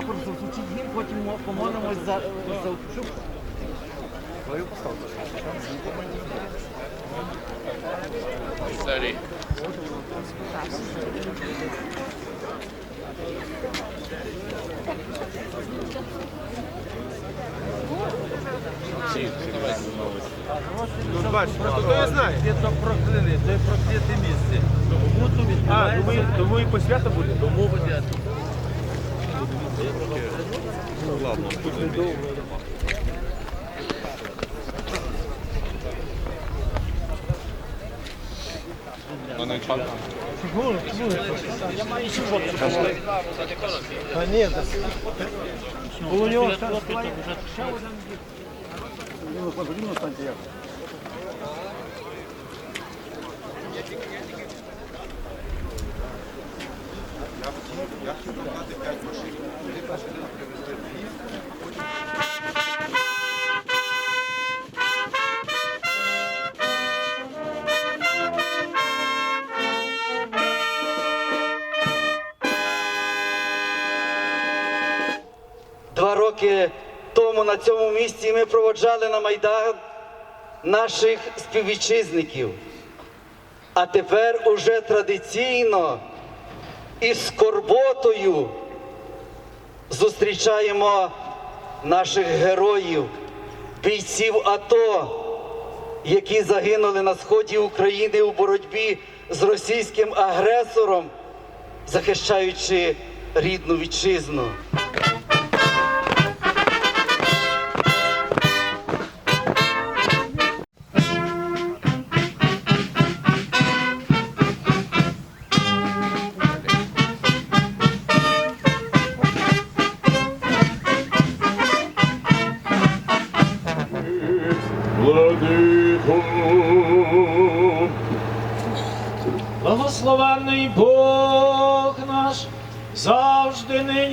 Прапор, зазвучить гімн, потім помолимось за, за щоб Старі. Ну, бачиш, хто я знає? Це прокляне, це прокляте місце. А, тому, тому і посвята буде? Тому посвята. Ну, ладно, А ні, да. у нього ще один Два на цьому місці ми проводжали на Майдан наших співвітчизників. А тепер уже традиційно і з скорботою зустрічаємо наших героїв, бійців АТО, які загинули на сході України у боротьбі з російським агресором, захищаючи рідну вітчизну.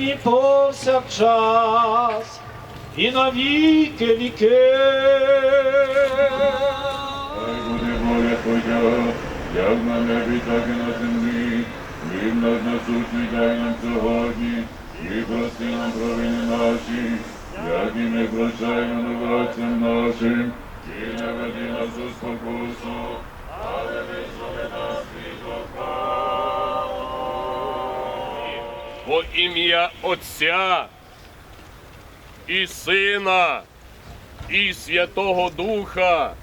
Нині повсякчас, і на віки віки. Хай буде воля Твоя, як на небі, так і на землі. Хліб наш насущний дай нам сьогодні, і прости нам провини наші, як і ми прощаємо винуватцям нашим, і не веди нас у спокусу, але визволи нас Во ім'я Отця і Сина і Святого Духа.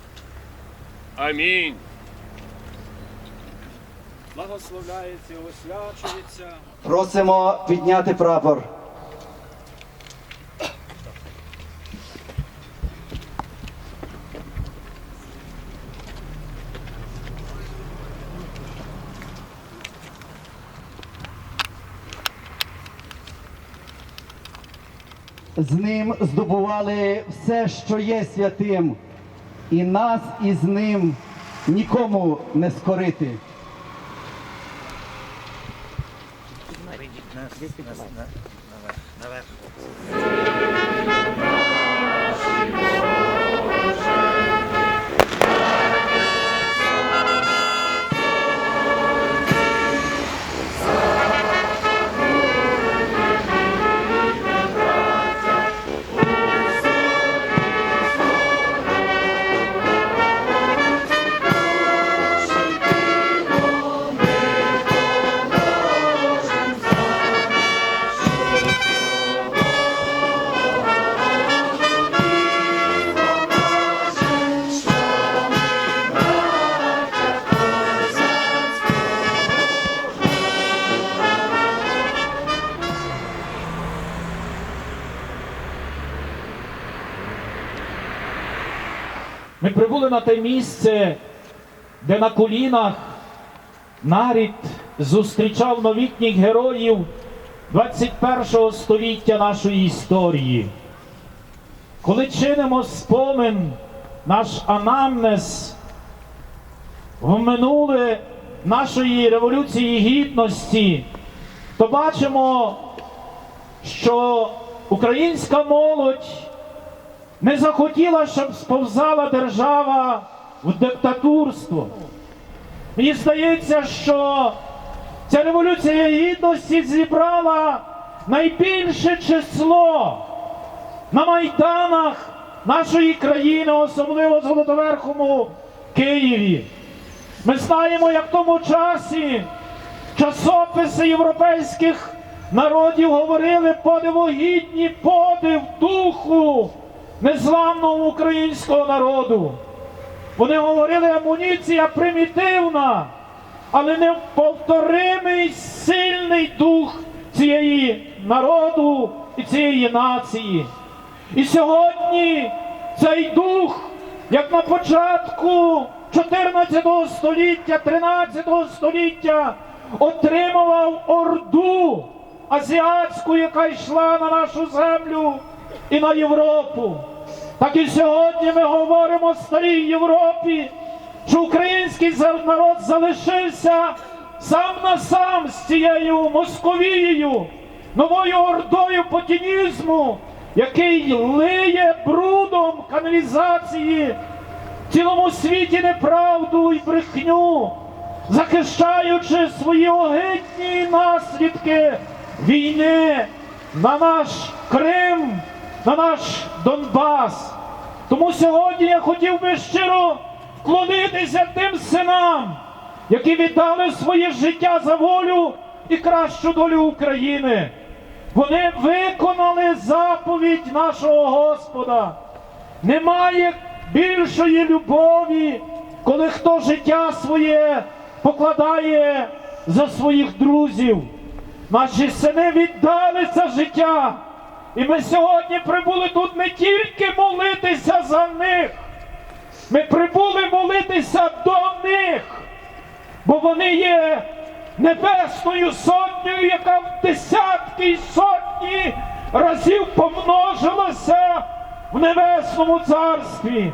Амінь. Благословляється, освячується. Просимо підняти прапор. З ним здобували все, що є святим, і нас із ним нікому не скорити. Ми прибули на те місце, де на колінах нарід зустрічав новітніх героїв 21-го століття нашої історії. Коли чинимо спомин, наш анамнез в минуле нашої революції гідності, то бачимо, що українська молодь не захотіла, щоб сповзала держава в диктатурство. Мені здається, що ця революція гідності зібрала найбільше число на майданах нашої країни, особливо в Золотоверхому Києві. Ми знаємо, як в тому часі часописи європейських народів говорили подивогідні подив духу незламного українського народу. Вони говорили, амуніція примітивна, але неповторимий сильний дух цієї народу і цієї нації. І сьогодні цей дух, як на початку 14 століття, 13 століття, отримував орду азіатську, яка йшла на нашу землю і на Європу. Так і сьогодні ми говоримо в старій Європі, що український народ залишився сам на сам з цією Московією, новою ордою путінізму, який лиє брудом каналізації в цілому світі неправду і брехню, захищаючи свої огидні наслідки війни на наш Крим, на наш Донбас. Тому сьогодні я хотів би щиро вклонитися тим синам, які віддали своє життя за волю і кращу долю України. Вони виконали заповідь нашого Господа. Немає більшої любові, коли хто життя своє покладає за своїх друзів. Наші сини віддали це життя. І ми сьогодні прибули тут не тільки молитися за них, ми прибули молитися до них, бо вони є небесною сотнею, яка в десятки й сотні разів помножилася в небесному царстві.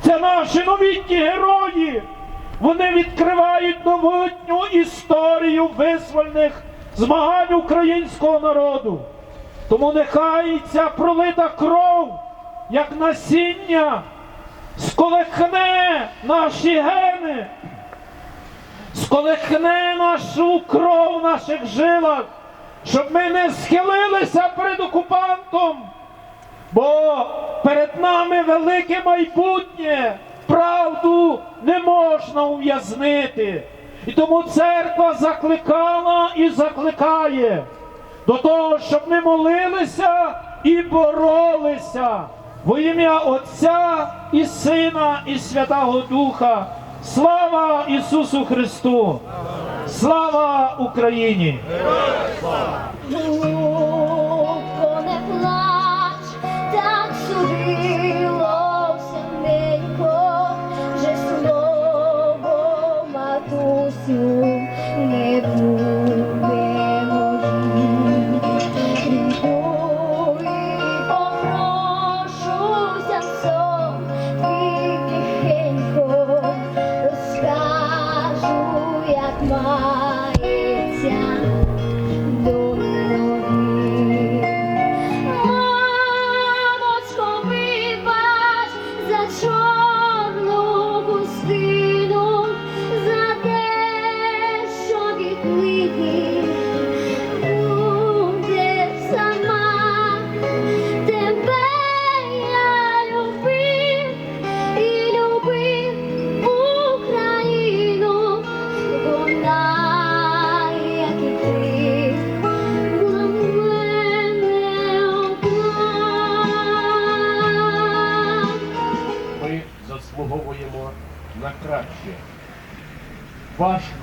Це наші новітні герої. Вони відкривають новітню історію визвольних змагань українського народу. Тому нехай ця пролита кров, як насіння, сколихне наші гени, сколихне нашу кров в наших жилах, щоб ми не схилилися перед окупантом, бо перед нами велике майбутнє, правду не можна ув'язнити. І тому церква закликала і закликає до того, щоб ми молилися і боролися во ім'я Отця і Сина, і Святого Духа. Слава Ісусу Христу! Слава Україні! Голубко,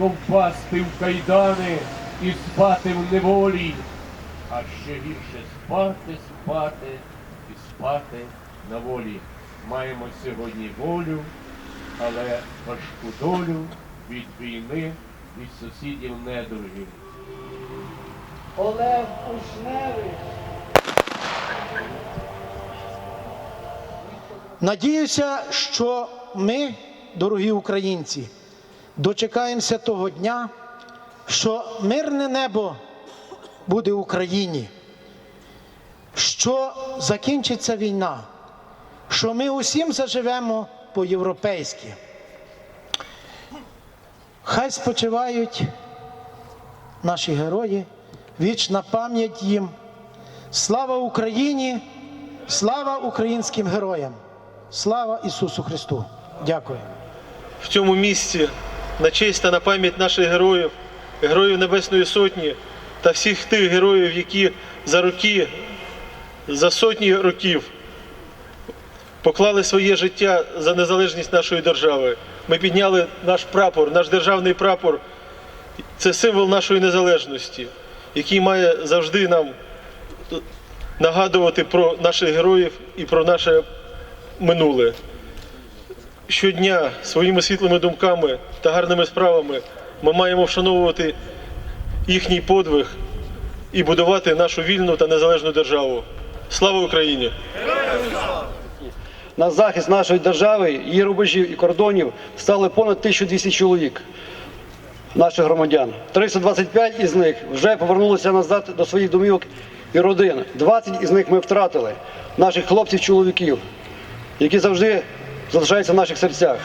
впасти в кайдани і спати в неволі, а ще гірше спати, спати і спати на волі. Маємо сьогодні волю, але важку долю від війни, від сусідів недругів. Олег Кушневич. Надіюся, що ми, дорогі українці, дочекаємося того дня, що мирне небо буде в Україні, що закінчиться війна, що ми усім заживемо по-європейськи. Хай спочивають наші герої, вічна пам'ять їм. Слава Україні! Слава українським героям! Слава Ісусу Христу! Дякую. в цьому місці на честь та на пам'ять наших героїв, героїв Небесної Сотні та всіх тих героїв, які за роки, за сотні років поклали своє життя за незалежність нашої держави. Ми підняли наш прапор, наш державний прапор. Це символ нашої незалежності, який має завжди нам нагадувати про наших героїв і про наше минуле щодня своїми світлими думками та гарними справами ми маємо вшановувати їхній подвиг і будувати нашу вільну та незалежну державу. Слава Україні! На захист нашої держави, її рубежів і кордонів стали понад 1200 чоловік, наших громадян. 325 із них вже повернулися назад до своїх домівок і родин. 20 із них ми втратили, наших хлопців-чоловіків, які завжди залишаються в наших серцях.